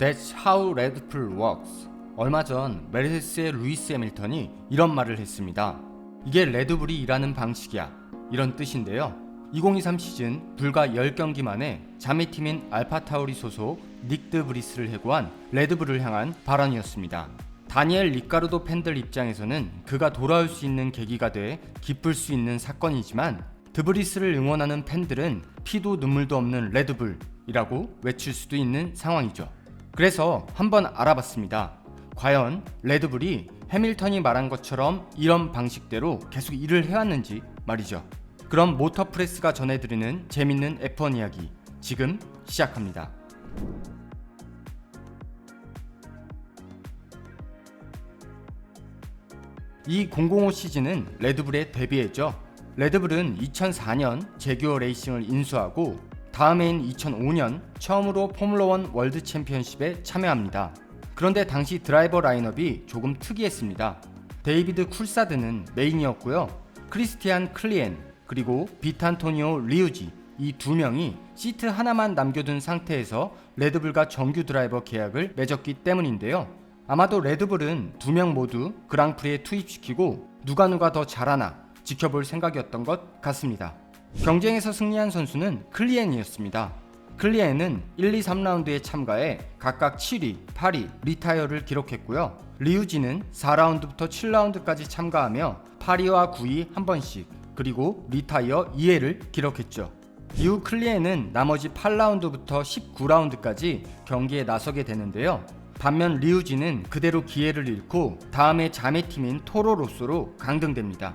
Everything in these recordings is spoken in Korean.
That's how Red Bull works. 얼마 전 메르세스의 루이스 해밀턴이 이런 말을 했습니다. 이게 레드불이 일하는 방식이야. 이런 뜻인데요. 2023 시즌 불과 10경기 만에 자매팀인 알파타우리 소속 닉드 브리스를 해고한 레드불을 향한 발언이었습니다. 다니엘 리카르도 팬들 입장에서는 그가 돌아올 수 있는 계기가 돼 기쁠 수 있는 사건이지만 드브리스를 응원하는 팬들은 피도 눈물도 없는 레드불이라고 외칠 수도 있는 상황이죠. 그래서 한번 알아봤습니다. 과연 레드불이 해밀턴이 말한 것처럼 이런 방식대로 계속 일을 해왔는지 말이죠. 그럼 모터프레스가 전해드리는 재밌는 F1 이야기 지금 시작합니다. 이 005 시즌은 레드불의 데뷔해죠. 레드불은 2004년 제규어 레이싱을 인수하고 다음 해인 2005년 처음으로 포뮬러1 월드 챔피언십에 참여합니다. 그런데 당시 드라이버 라인업이 조금 특이했습니다. 데이비드 쿨사드는 메인이었고요. 크리스티안 클리엔 그리고 비탄토니오 리우지 이 두 명이 시트 하나만 남겨둔 상태에서 레드불과 정규 드라이버 계약을 맺었기 때문인데요. 아마도 레드불은 두 명 모두 그랑프리에 투입시키고 누가 누가 더 잘하나 지켜볼 생각이었던 것 같습니다. 경쟁에서 승리한 선수는 클리엔이었습니다. 클리엔은 1, 2, 3라운드에 참가해 각각 7위, 8위, 리타이어를 기록했고요. 리우지는 4라운드부터 7라운드까지 참가하며 8위와 9위 한 번씩, 그리고 리타이어 2회를 기록했죠. 이후 클리엔은 나머지 8라운드부터 19라운드까지 경기에 나서게 되는데요. 반면 리우지는 그대로 기회를 잃고 다음에 자매팀인 토로로소로 강등됩니다.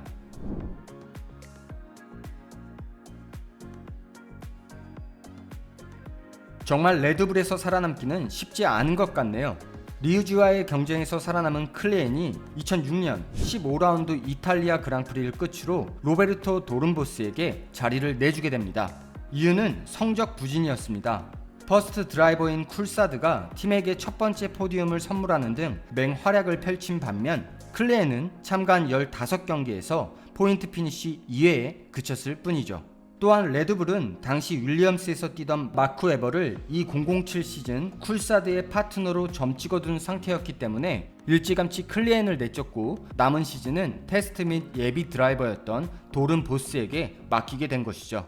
정말 레드불에서 살아남기는 쉽지 않은 것 같네요. 리우지와의 경쟁에서 살아남은 클레엔이 2006년 15라운드 이탈리아 그랑프리를 끝으로 로베르토 도른보스에게 자리를 내주게 됩니다. 이유는 성적 부진이었습니다. 퍼스트 드라이버인 쿨사드가 팀에게 첫 번째 포디움을 선물하는 등 맹활약을 펼친 반면 클레엔은 참가한 15경기에서 포인트 피니시 2회에 그쳤을 뿐이죠. 또한 레드불은 당시 윌리엄스에서 뛰던 마크 웨버를 2007 시즌 쿨사드의 파트너로 점 찍어둔 상태였기 때문에 일찌감치 클리엔을 내쫓고 남은 시즌은 테스트 및 예비 드라이버였던 도른 보스에게 맡기게 된 것이죠.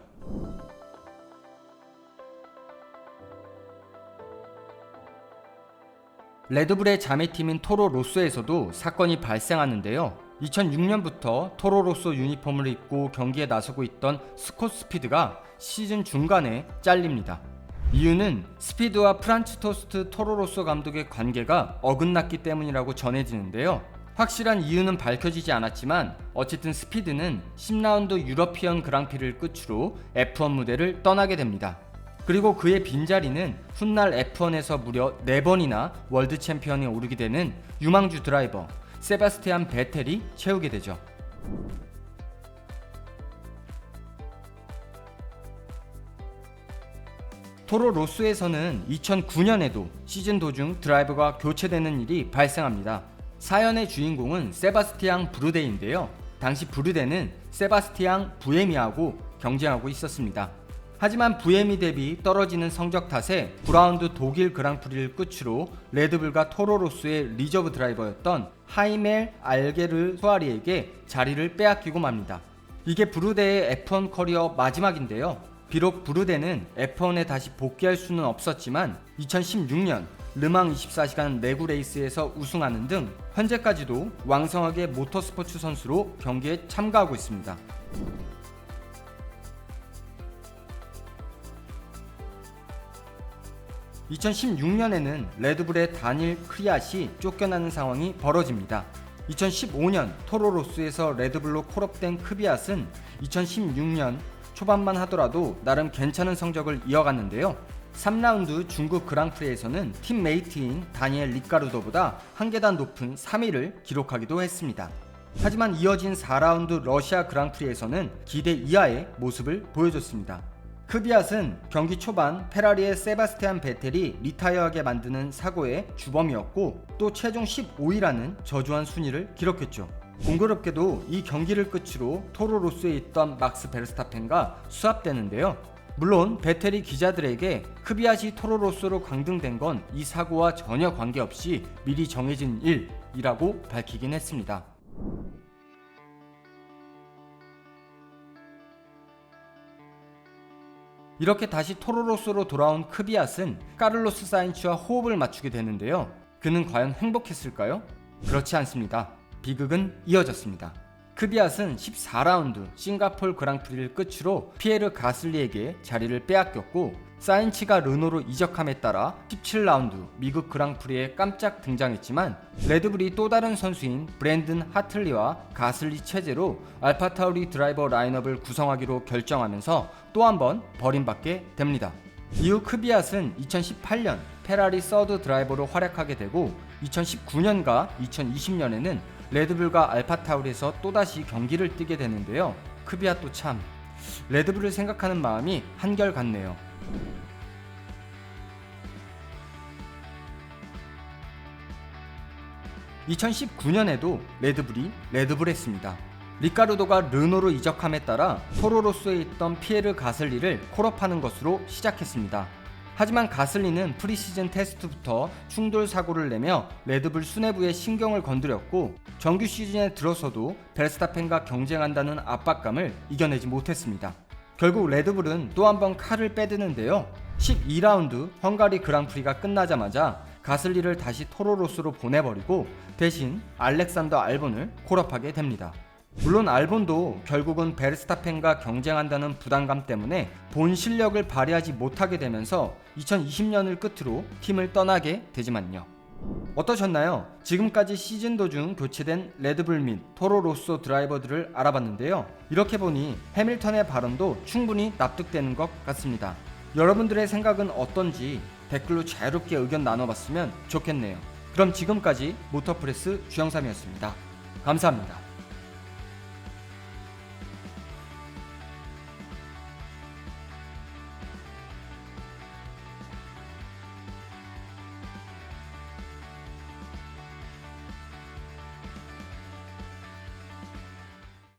레드불의 자매팀인 토로 로쏘에서도 사건이 발생하는데요. 2006년부터 토로 로쏘 유니폼을 입고 경기에 나서고 있던 스콧 스피드가 시즌 중간에 잘립니다. 이유는 스피드와 프란츠 토스트 토로 로쏘 감독의 관계가 어긋났기 때문이라고 전해지는데요. 확실한 이유는 밝혀지지 않았지만 어쨌든 스피드는 10라운드 유러피언 그랑피를 끝으로 F1 무대를 떠나게 됩니다. 그리고 그의 빈자리는 훗날 F1에서 무려 4번이나 월드 챔피언에 오르게 되는 유망주 드라이버 세바스티안 베텔이 채우게 되죠. 토로 로스에서는 2009년에도 시즌 도중 드라이버가 교체되는 일이 발생합니다. 사연의 주인공은 세바스티앙 브루데인데요. 당시 브루데는 세바스티앙 부에미하고 경쟁하고 있었습니다. 하지만 부에미 대비 떨어지는 성적 탓에 9라운드 독일 그랑프리를 끝으로 레드불과 토로로스의 리저브 드라이버였던 하이멜 알게르 소아리에게 자리를 빼앗기고 맙니다. 이게 브루데의 F1 커리어 마지막인데요. 비록 브루데는 F1에 다시 복귀할 수는 없었지만 2016년 르망 24시간 내구 레이스에서 우승하는 등 현재까지도 왕성하게 모터스포츠 선수로 경기에 참가하고 있습니다. 2016년에는 레드불의 다닐 크리앗이 쫓겨나는 상황이 벌어집니다. 2015년 토로로스에서 레드불로 콜업된 크비앗은 2016년 초반만 하더라도 나름 괜찮은 성적을 이어갔는데요. 3라운드 중국 그랑프리에서는 팀메이트인 다니엘 리카르도보다 한 계단 높은 3위를 기록하기도 했습니다. 하지만 이어진 4라운드 러시아 그랑프리에서는 기대 이하의 모습을 보여줬습니다. 크비앗은 경기 초반 페라리의 세바스티안 베텔이 리타이어하게 만드는 사고의 주범이었고 또 최종 15위라는 저조한 순위를 기록했죠. 공교롭게도 이 경기를 끝으로 토로로스에 있던 막스 베르스타펜과 수합되는데요. 물론 베테리 기자들에게 크비앗이 토로로소로 강등된 건 이 사고와 전혀 관계없이 미리 정해진 일이라고 밝히긴 했습니다. 이렇게 다시 토로로소로 돌아온 크비앗은 까를로스 사인츠와 호흡을 맞추게 되는데요. 그는 과연 행복했을까요? 그렇지 않습니다. 비극은 이어졌습니다. 크비앗은 14라운드 싱가폴 그랑프리를 끝으로 피에르 가슬리에게 자리를 빼앗겼고 사인치가 르노로 이적함에 따라 17라운드 미국 그랑프리에 깜짝 등장했지만 레드불이 또 다른 선수인 브랜든 하틀리와 가슬리 체제로 알파타우리 드라이버 라인업을 구성하기로 결정하면서 또 한 번 버림받게 됩니다. 이후 크비앗은 2018년 페라리 서드 드라이버로 활약하게 되고 2019년과 2020년에는 레드불과 알파타울에서 또다시 경기를 뛰게 되는데요. 크비앗도 참 레드불을 생각하는 마음이 한결 같네요. (2019년에도) 레드불이 레드불했습니다. 리카르도가 르노로 이적함에 따라 토로로소에 있던 피에르 가슬리를 콜업하는 것으로 시작했습니다. 하지만 가슬리는 프리시즌 테스트부터 충돌 사고를 내며 레드불 수뇌부의 신경을 건드렸고 정규 시즌에 들어서도 베르스타펜과 경쟁한다는 압박감을 이겨내지 못했습니다. 결국 레드불은 또 한 번 칼을 빼드는데요. 12라운드 헝가리 그랑프리가 끝나자마자 가슬리를 다시 토로로스로 보내버리고 대신 알렉산더 알본을 콜업하게 됩니다. 물론 알본도 결국은 베르스타펜과 경쟁한다는 부담감 때문에 본 실력을 발휘하지 못하게 되면서 2020년을 끝으로 팀을 떠나게 되지만요. 어떠셨나요? 지금까지 시즌 도중 교체된 레드불 및 토로로소 드라이버들을 알아봤는데요. 이렇게 보니 해밀턴의 발언도 충분히 납득되는 것 같습니다. 여러분들의 생각은 어떤지 댓글로 자유롭게 의견 나눠봤으면 좋겠네요. 그럼 지금까지 모터프레스 주영삼이었습니다. 감사합니다.